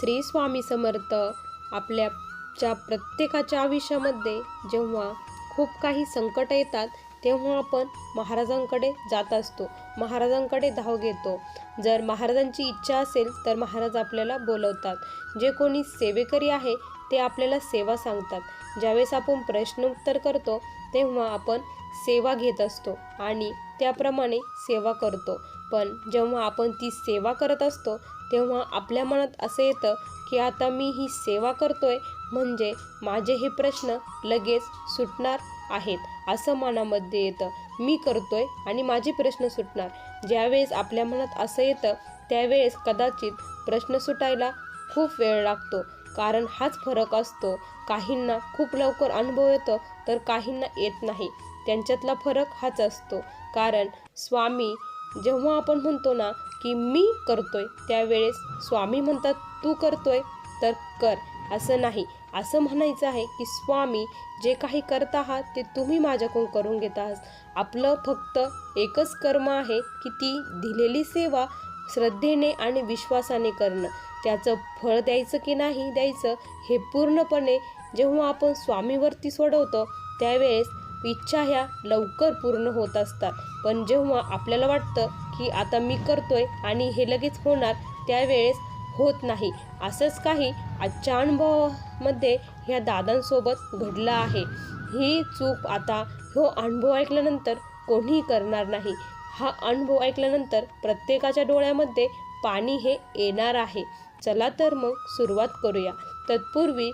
श्री स्वामी समर्थ आपल्याच्या प्रत्येकाच्या आयुष्यामध्ये जेव्हा खूप काही संकट येतात तेव्हा आपण महाराजांकडे जात असतो. महाराजांकडे धाव घेतो. जर महाराजांची इच्छा असेल तर महाराज आपल्याला बोलवतात. जे कोणी सेवेकरी आहे ते आपल्याला सेवा सांगतात. ज्यावेळेस आपण प्रश्नोत्तर करतो तेव्हा आपण सेवा घेत असतो आणि त्याप्रमाणे सेवा करतो. पण जेव्हा आपण ती सेवा करत असतो तेव्हा आपल्या मनात असं येतं की आता मी ही सेवा करतोय म्हणजे माझे हे प्रश्न लगेच सुटणार आहेत असं मनामध्ये येतं. मी करतोय आणि माझे प्रश्न सुटणार. ज्यावेळेस आपल्या मनात असं येतं त्यावेळेस कदाचित प्रश्न सुटायला खूप वेळ लागतो. कारण हाच फरक असतो. काहींना खूप लवकर अनुभव येतो तर काहींना येत नाही. त्यांच्यातला फरक हाच असतो. कारण स्वामी जेव्हा आपण म्हणतो ना की मी करतोय त्यावेळेस स्वामी म्हणतात तू करतोय तर कर. असं नाही. असं म्हणायचं आहे की स्वामी जे काही करत आहात ते तुम्ही माझ्याकडून करून घेत आहात. आपलं फक्त एकच कर्म आहे की ती दिलेली सेवा श्रद्धेने आणि विश्वासाने करणं. त्याचं फळ द्यायचं की नाही द्यायचं हे पूर्णपणे जेव्हा आपण स्वामीवरती सोडवतो त्यावेळेस इच्छा ह्या लवकर पूर्ण होत असतात. पण जेव्हा आपल्याला वाटतं की आता मी करतोय आणि हे लगेच होणार त्यावेळेस होत नाही. असंच काही आजच्या अनुभवामध्ये ह्या दादांसोबत घडलं आहे. ही चूक आता हो अनुभव ऐकल्यानंतर कोणीही करणार नाही. हा अनुभव ऐकल्यानंतर प्रत्येकाच्या डोळ्यामध्ये पाणी हे येणार आहे. चला तर मग सुरुवात करूया. तत्पूर्वी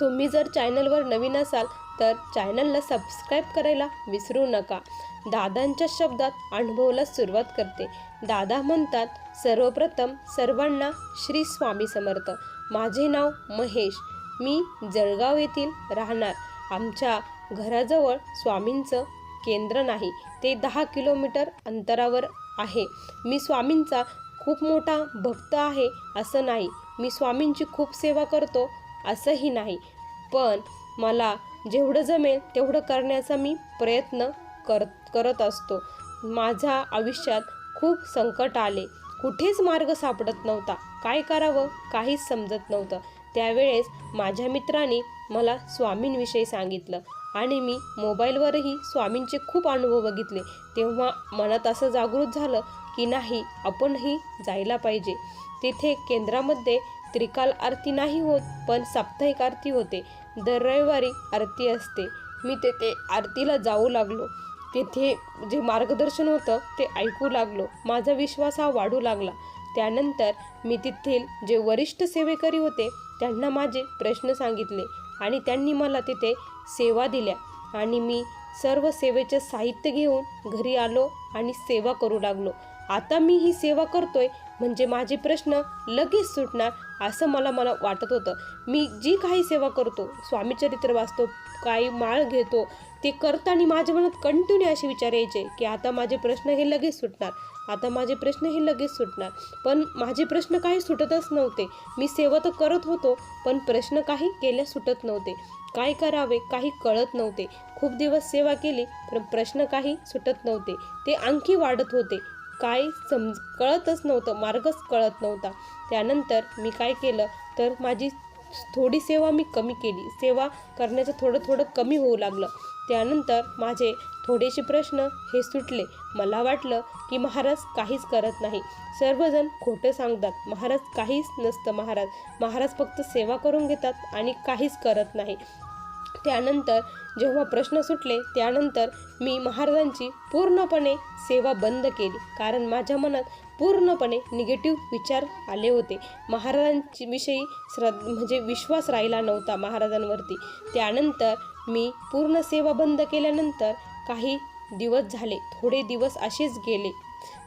तुम्ही जर चॅनलवर नवीन असाल तर चॅनलला सबस्क्राईब करायला विसरू नका. दादांच्या शब्दात अनुभवला सुरुवात करते. दादा म्हणतात सर्वप्रथम सर्वांना श्री स्वामी समर्थ. माझे नाव महेश. मी जळगाव येथील राहणार. आमच्या घराजवळ स्वामींचं केंद्र नाही. ते दहा किलोमीटर अंतरावर आहे. मी स्वामींचा खूप मोठा भक्त आहे असं नाही. मी स्वामींची खूप सेवा करतो असंही नाही. पण मला जेवढं जमेल तेवढं करण्याचा मी प्रयत्न कर करत असतो. माझ्या आयुष्यात खूप संकट आले. कुठेच मार्ग सापडत नव्हता. काय करावं? काहीच समजत नव्हतं. त्यावेळेस माझ्या मित्राने मला स्वामींविषयी सांगितलं आणि मी मोबाईलवरही स्वामींचे खूप अनुभव बघितले. तेव्हा मनात असं जागृत झालं की नाही आपणही जायला पाहिजे. तिथे केंद्रामध्ये त्रिकाल आरती नाही होत पण साप्ताहिक आरती होते. दर रविवारी आरती असते. मी तेथे आरतीला जाऊ लागलो. तेथे जे मार्गदर्शन होतं ते ऐकू लागलो. माझा विश्वास हा वाढू लागला. त्यानंतर मी तेथील जे वरिष्ठ सेवेकरी होते त्यांना माझे प्रश्न सांगितले आणि त्यांनी मला तिथे सेवा दिल्या आणि मी सर्व सेवेचे साहित्य घेऊन घरी आलो आणि सेवा करू लागलो. आता मी ही सेवा करतोय म्हणजे माझे प्रश्न लगेच सुटणार असं मला मला वाटत होतं. मी जी काही सेवा करतो स्वामीचरित्र वाचतो काही माळ घेतो ते करताना माझ्या मनात कंटिन्यू असे विचार यायचे की आता माझे प्रश्न हे लगेच सुटणार. आता माझे प्रश्न हे लगेच सुटणार. पण माझे प्रश्न काही सुटतच नव्हते. मी सेवा तर करत होतो पण प्रश्न काही केल्या सुटत नव्हते. काय करावे काही कळत नव्हते. खूप दिवस सेवा केली पण प्रश्न काही सुटत नव्हते. ते आणखी वाढत होते. काय समज कळतच नव्हतं मार्गच कळत नव्हता. त्यानंतर मी काय केलं तर माझी थोडी सेवा मी कमी केली. सेवा करण्याचं थोडं थोडं कमी होऊ लागलं. त्यानंतर माझे थोडेसे प्रश्न हे सुटले. मला वाटलं की महाराज काहीच करत नाही. सर्वजण खोटं सांगतात. महाराज काहीच नसतं महाराज. महाराज फक्त सेवा करून घेतात आणि काहीच करत नाही. त्यानंतर जेव्हा प्रश्न सुटले त्यानंतर मी महाराजांची पूर्णपणे सेवा बंद केली. कारण माझ्या मनात पूर्णपणे निगेटिव्ह विचार आले होते. महाराजांची विषयी श्रद्ध म्हणजे विश्वास राहिला नव्हता महाराजांवरती. त्यानंतर मी पूर्ण सेवा बंद केल्यानंतर काही दिवस झाले थोडे दिवस असेच गेले.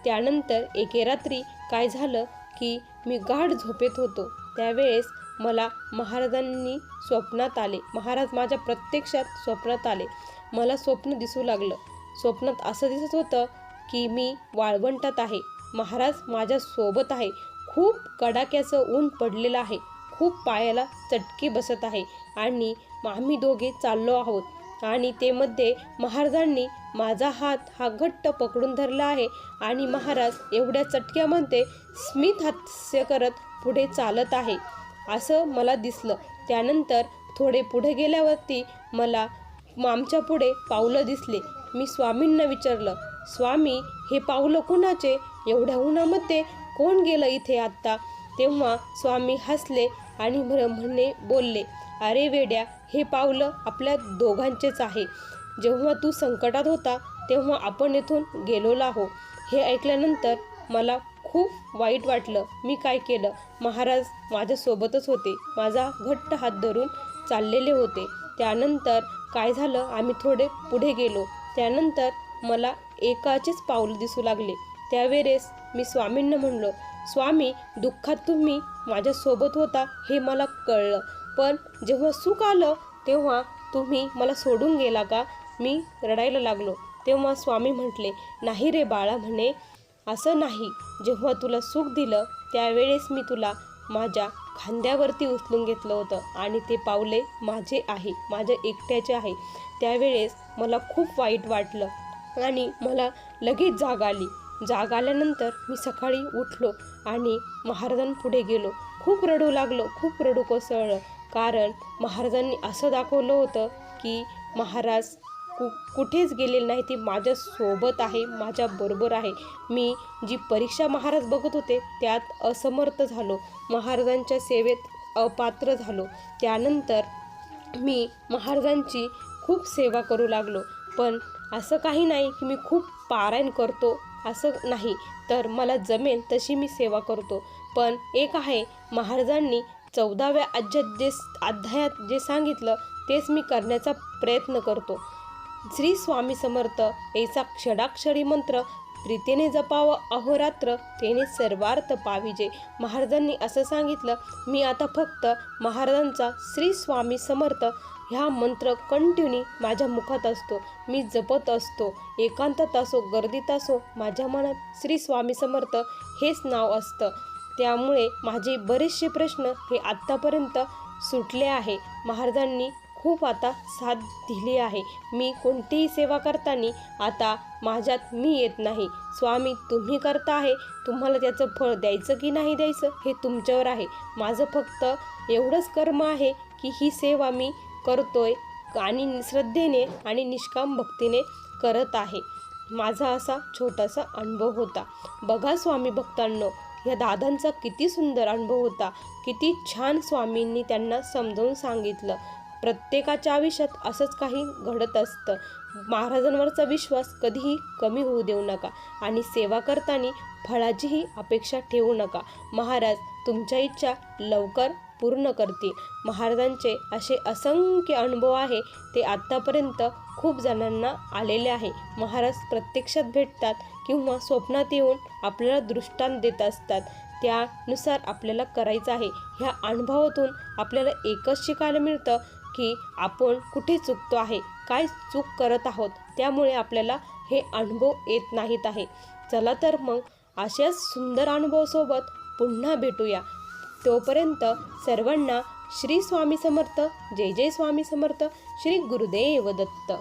त्यानंतर एके रात्री काय झालं की मी गाढ झोपेत होतो. त्यावेळेस मला महाराजांनी स्वप्नात आले. महाराज माझ्या प्रत्यक्षात स्वप्नात आले. मला स्वप्न दिसू लागलं. स्वप्नात असं दिसत होतं की मी वाळवंटात आहे. महाराज माझ्या सोबत आहे. खूप कडाक्याचं ऊन पडलेलं आहे. खूप पायाला चटके बसत आहे. आणि आम्ही दोघे चाललो आहोत. आणि ते मध्ये महाराजांनी माझा हात हा घट्ट पकडून धरला आहे. आणि महाराज एवढ्या चटक्यामध्ये स्मित हास्य करत पुढे चालत आहे. असं मला दिसलं. त्यानंतर थोडे पुढे गेल्यावरती मला आमच्या पुढे पावलं दिसले. मी स्वामींना विचारलं स्वामी हे पावलं कुणाचे? एवढ्या उन्हामध्ये कोण गेलं इथे आत्ता? तेव्हा स्वामी हसले आणि म्हण- म्हणे बोलले अरे वेड्या हे पावलं आपल्या दोघांचेच आहे. जेव्हा तू संकटात होता तेव्हा आपण इथून गेलो आहो हे ऐकल्यानंतर मला खूप वाईट वाटलं. मी काय केलं? महाराज माझ्यासोबतच होते. माझा घट्ट हात धरून चाललेले होते. त्यानंतर काय झालं? आम्ही थोडे पुढे गेलो. त्यानंतर मला एकाचेच पाऊल दिसू लागले. त्यावेळेस मी स्वामींना म्हणलो स्वामी दुःखात तुम्ही माझ्यासोबत होता हे मला कळलं. पण जेव्हा सुख आलं तेव्हा तुम्ही मला सोडून गेला का? मी रडायला लागलो. तेव्हा स्वामी म्हटले नाही रे बाळा म्हणे असं नाही. जेव्हा तुला सुख दिलं त्यावेळेस मी तुला माझ्या खांद्यावरती उचलून घेतलं होतं आणि ते पावले माझे आहे माझ्या एकट्याचे आहे. त्यावेळेस मला खूप वाईट वाटलं आणि मला लगेच जाग आली. जाग आल्यानंतर मी सकाळी उठलो आणि महाराजांपुढे गेलो. खूप रडू लागलो खूप रडू कोसळलं. कारण महाराजांनी असं दाखवलं होतं की महाराज कु कुठेच गेलेले नाही. ती माझ्यासोबत आहे माझ्याबरोबर आहे. मी जी परीक्षा महाराज बघत होते त्यात असमर्थ झालो. महाराजांच्या सेवेत अपात्र झालो. त्यानंतर मी महाराजांची खूप सेवा करू लागलो. पण असं काही नाही की मी खूप पारायण करतो असं नाही. तर मला जमेल तशी मी सेवा करतो. पण एक आहे महाराजांनी चौदाव्या अध्यात जे अध्यायात जे सांगितलं तेच मी करण्याचा प्रयत्न करतो. श्री स्वामी समर्थ ऐसा क्षडाक्षरी मंत्र प्रीतीने जपावं अहोरात्र तेने सर्वार्थ पाविजे. महाराजांनी असं सांगितलं मी आता फक्त महाराजांचा श्री स्वामी समर्थ ह्या मंत्र कंटिन्यू माझ्या मुखात असतो. मी जपत असतो. एकांतात असो गर्दीत असो माझ्या मनात श्री स्वामी समर्थ हेच नाव असतं. त्यामुळे माझे बरेचसे प्रश्न हे आत्तापर्यंत सुटले आहे. महाराजांनी खूप आता साथ दिली आहे. मी कोणतीही सेवा करताना आता माझ्यात मी येत नाही. स्वामी तुम्ही करता आहे. तुम्हाला त्याचं फळ द्यायचं की नाही द्यायचं हे तुमच्यावर आहे. माझं फक्त एवढंच कर्म आहे की ही सेवा मी करतोय आणि श्रद्धेने आणि निष्काम भक्तीने करत आहे. माझा असा छोटासा अनुभव होता. बघा स्वामी भक्तांनो या दादांचा किती सुंदर अनुभव होता. किती छान स्वामींनी त्यांना समजावून सांगितलं. प्रत्येकाच्या आयुष्यात असंच काही घडत असतं. महाराजांवरचा विश्वास कधीही कमी होऊ देऊ नका आणि सेवा करताना फळाचीही अपेक्षा ठेवू नका. महाराज तुमच्या इच्छा लवकर पूर्ण करतील. महाराजांचे असे असंख्य अनुभव आहे ते आत्तापर्यंत खूप जणांना आलेले आहे. महाराज प्रत्यक्षात भेटतात किंवा स्वप्नात येऊन आपल्याला दृष्टांत देत असतात. त्यानुसार आपल्याला करायचं आहे. ह्या अनुभवातून आपल्याला एकच शिकायला मिळतं की आपण कुठे चुकतो आहे काय चूक करत आहोत त्यामुळे आपल्याला हे अनुभव येत नाहीत आहे. चला तर मग अशाच सुंदर अनुभवासोबत पुन्हा भेटूया. तोपर्यंत सर्वांना श्री स्वामी समर्थ जय जय स्वामी समर्थ श्री गुरुदेव दत्त.